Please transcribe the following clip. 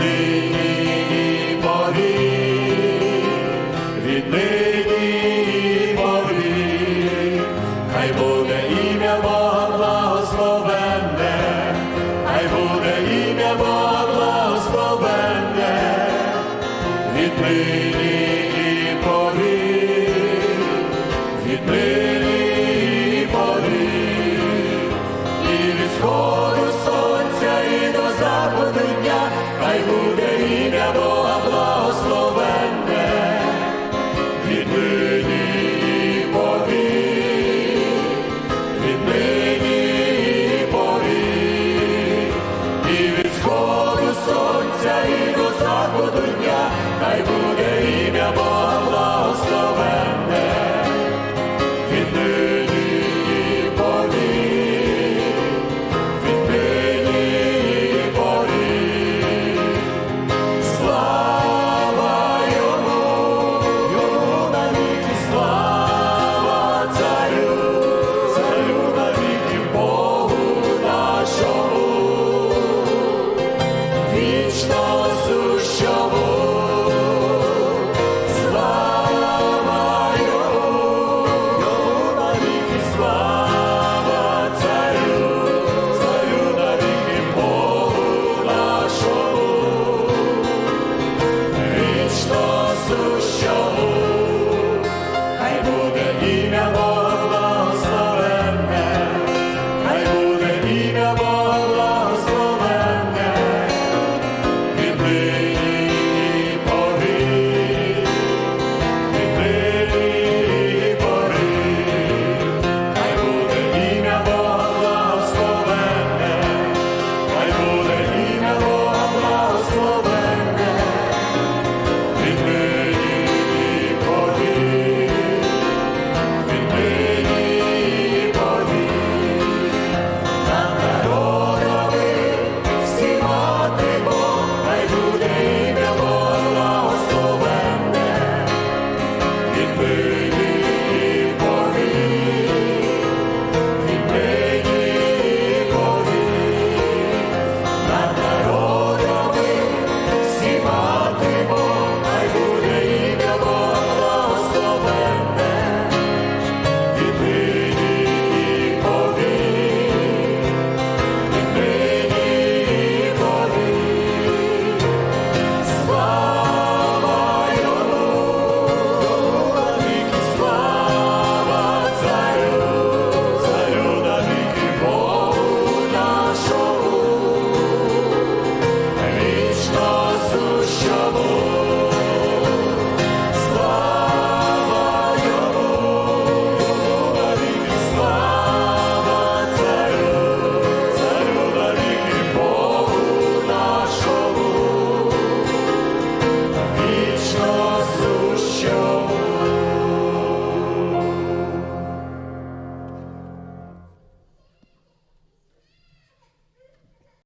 віднині пові, віднині хай буде ім'я Бога хай буде ім'я Бога благословенне, віднині. заходу дня, хай буде ім'я Бога благословенне, віднині і пові, віднині і пові, і від сходу сонця, і до заходу дня, хай буде. Ісус, що